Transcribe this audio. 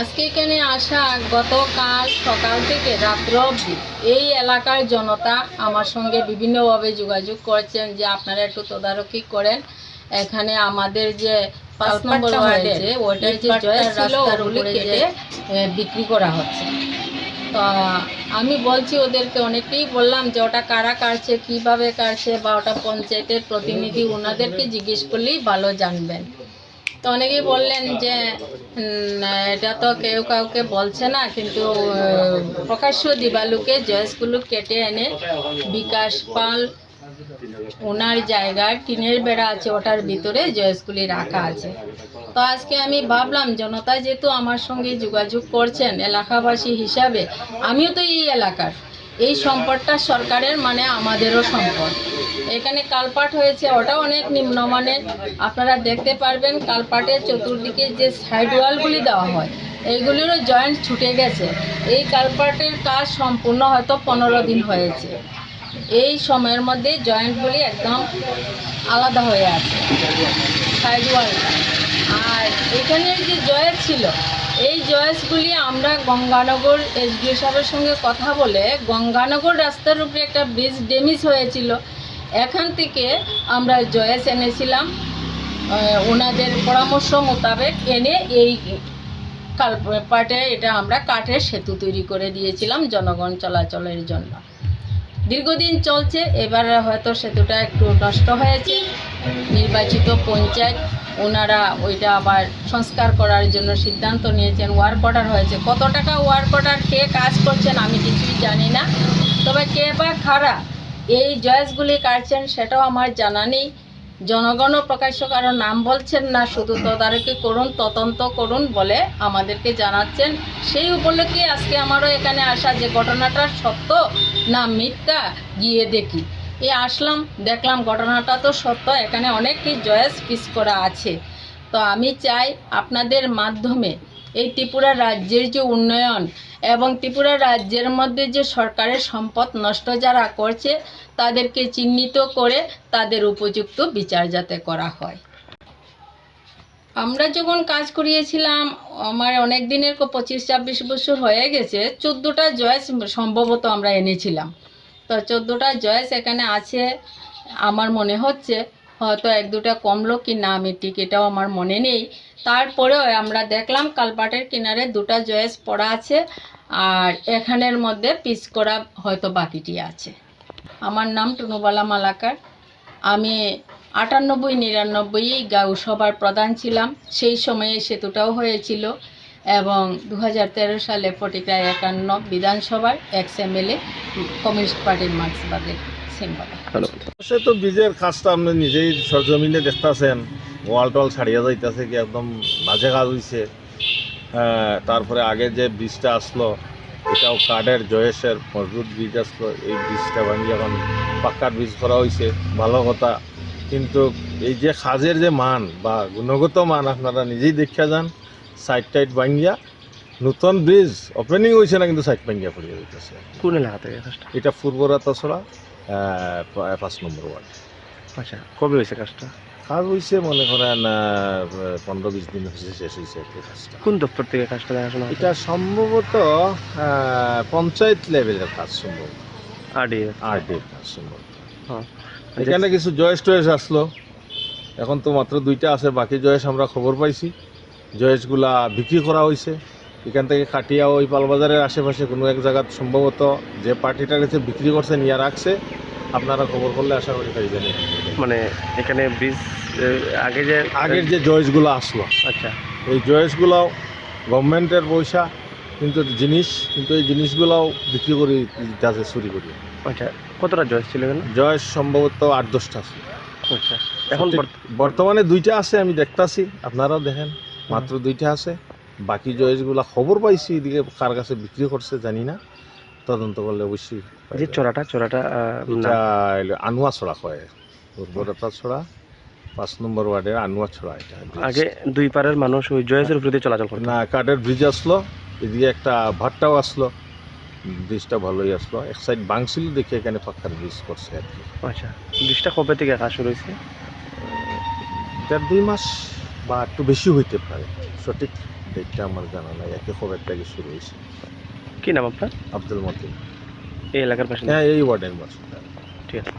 আজকে এখানে আসা গতকাল সকাল থেকে রাত্র অবধি এই এলাকার জনতা আমার সঙ্গে বিভিন্নভাবে যোগাযোগ করছেন যে আপনারা একটু তদারকি করেন। এখানে আমাদের যে পাঁচ নম্বর ওয়ার্ডে ওটার যে কেটে বিক্রি করা হচ্ছে। তো আমি বলছি ওদেরকে অনেকেই বললাম যে ওটা কারা কাটছে কীভাবে কাটছে বা ওটা পঞ্চায়েতের প্রতিনিধি ওনাদেরকে জিজ্ঞেস করলেই ভালো জানবেন। তো অনেকেই বললেন যে এটা তো কেউ কাউকে বলছে না, কিন্তু প্রকাশ্য দিবালুকে জয়েসগুলো কেটে এনে বিকাশ পাল ওনার জায়গায় টিনের বেড়া আছে, ওটার ভিতরে জয়েসগুলি রাখা আছে। তো আজকে আমি ভাবলাম, জনতা যেহেতু আমার সঙ্গে যোগাযোগ করছেন এলাকাবাসী হিসাবে, আমিও তো এই এলাকার। এই সম্পদটা সরকারের মানে আমাদেরও সম্পদ। এখানে কালপাট হয়েছে, ওটাও অনেক নিম্নমানের। আপনারা দেখতে পারবেন কালপাটের চতুর্দিকে যে সাইড ওয়ালগুলি দেওয়া হয়, এইগুলিরও জয়েন্ট ছুটে গেছে। এই কালপাটের কাজ সম্পূর্ণ হয়তো পনেরো দিন হয়েছে। এই সময়ের মধ্যে জয়েন্টগুলি একদম আলাদা হয়ে আছে সাইড ওয়ালটা আর এখানের যে জয়েস ছিল, এই জয়েসগুলি আমরা গঙ্গানগর এসডিও সাহেবের সঙ্গে কথা বলে গঙ্গানগর রাস্তার উপরে একটা ব্রিজ ড্যামেজ হয়েছিল। এখান থেকে আমরা জয়েস এনেছিলাম ওনাদের পরামর্শ মোতাবেক এনে এই কাল পাটে এটা আমরা কাঠের সেতু তৈরি করে দিয়েছিলাম জনগণ চলাচলের জন্য। দীর্ঘদিন চলছে, এবার হয়তো সেতুটা একটু নষ্ট হয়েছে। নির্বাচিত পঞ্চায়েত, ওনারা ওইটা আবার সংস্কার করার জন্য সিদ্ধান্ত নিয়েছেন, ওয়ার্ক অর্ডার হয়েছে। কত টাকা ওয়ার্ক অর্ডার, কে কাজ করছেন আমি কিছুই জানি না। তবে কে বা খারা এই জয়েসগুলি কাটছেন সেটাও আমার জানা নেই। জনগণও প্রকাশ্য কারও নাম বলছেন না, শুধু তদারকি করুন, তদন্ত করুন বলে আমাদেরকে জানাচ্ছেন। সেই উপলক্ষে আজকে আমারও এখানে আসা যে ঘটনাটা সত্য না মিথ্যা, গিয়ে দেখি। এ আসলাম, দেখলাম ঘটনাটা তো সত্য, এখানে অনেকই জয়েস পিস করা আছে। তো আমি চাই আপনাদের মাধ্যমে এই ত্রিপুরা রাজ্যের যে উন্নয়ন এবং ত্রিপুরা রাজ্যের মধ্যে যে সরকারের সম্পদ নষ্ট যারা করছে, তাদেরকে চিহ্নিত করে তাদের উপযুক্ত বিচার যাতে করা হয়। আমরা যখন কাজ করিয়েছিলাম, আমার অনেক দিনের পঁচিশ ছাব্বিশ বছর হয়ে গেছে, চোদ্দোটা জয়েস সম্ভবত আমরা এনেছিলাম। তো চোদ্দোটা জয়েস এখানে আছে, আমার মনে হচ্ছে। হয়তো এক দুটা কমলো কি না ঠিক এটাও আমার মনে নেই। তারপরেও আমরা দেখলাম কালপাটের কিনারে দুটা জয়েস পড়া আছে আর এখানের মধ্যে পিস করা হয়তো বাকিটি আছে। আমার নাম টুনুবালা মালাকার। আমি আটানব্বই, নিরানব্বই গাউ সভার প্রধান ছিলাম। সেই সময়ে সেতুটাও হয়েছিল এবং দু হাজার তেরো সালে ফটিকা একান্ন বিধানসভার ex M L A communist পার্টির মার্ক্সবাদের সে তো বীজের কাজটা আপনি নিজেই সরজমিনে দেখতেছেন ওয়াল টল ছাড়িয়ে যাইতেছে কি একদম বাজে কাজ হইছে। হ্যাঁ, তারপরে আগে যে বীজটা আসলো এটাও কাঠের জয়েসের মজবুত বীজ আসলো এই বীজটা ভাঙি এখন পাক্কার বীজ করা হয়েছে ভালো কথা। কিন্তু এই যে কাজের যে মান বা গুণগত মান আপনারা নিজেই দেখিয়া যান সাইড টাইড ভাঙ্গিয়া নতুন ব্রিজ ওপেনিং হয়েছে না কিন্তু সাইড ভাঙ্গিয়া পড়িয়ে কোন এলাকা এটা পূর্বরাতা ছড়া। পাঁচ নম্বর ওয়ার্ড আচ্ছা কবে হয়েছে কাজটা? কাজ হয়েছে মনে করেন পনেরো বিশ দিন হয়েছে শেষ হয়েছে আর কি কাজটা। কোন দপ্তর থেকে কাজটা দেখাশোনা এটা সম্ভবত পঞ্চায়েত লেভেলের কাজ সম্ভব আরডি আর ডির কাজ। সম্ভব হ্যাঁ। এখানে কিছু জয়েস টয়েস আসলো। এখন তো মাত্র দুইটা আছে বাকি জয়েস আমরা খবর পাইছি। জয়েসগুলা বিক্রি করা হয়েছে এখান থেকে কাটিয়া ওই পালবাজারের আশেপাশে কোনো এক জায়গায় সম্ভবত যে পার্টিটা গেছে বিক্রি করছে নিয়ে রাখছে আপনারা খবর করলে আশা করি পাইবেন মানে এখানে ব্রিজ আগে যে আগের যে জয়েসগুলো আসলো আচ্ছা। এই জয়েসগুলোও গভর্নমেন্টের পয়সা কিন্তু জিনিস কিন্তু এই জিনিসগুলোও বিক্রি করে দিতেছে চুরি করি। আচ্ছা কতটা জয়েস ছিল এখানে? জয়েস সম্ভবত আট দশটা আছে আচ্ছা এখন বর্তমানে দুইটা আছে আমি দেখতাছি আপনারাও দেখেন মাত্র দুইটা আছে। বাকি জয়েসগুলো খবর পাইছি এদিকে কার কাছে বিক্রি করছে জানি না। তদন্ত করলে অবশ্যই যে। চড়াটা চড়াটা আনুয়া ছড়া কয়। উর্বরতা ছড়া পাঁচ নম্বর ওয়ার্ডের আনুয়া ছড়া এটা। আগে দুই পারের মানুষ ওই জয়েসের উপরে চলাচল করতো। না কাঠের ব্রিজ আসলো এদিকে একটা ভাট্টাও আসলো ব্রিজটা ভালোই আসলো। এক সাইড বাংছিল দেখে এখানে পাক্কার ব্রিজ করছে আর কি। আচ্ছা ব্রিজটা কবে থেকে কাজ শুরু হয়েছে দেড় দুই মাস বা একটু বেশি হইতে পারে। সঠিক ডেটটা আমার জানা নাই একে খুব একটা কিছু হয়েছে কি নাম আপনার? আব্দুল মতিন। এই এলাকার পাশে হ্যাঁ এই ওয়ার্ডের বাসিন্দা। ঠিক আছে।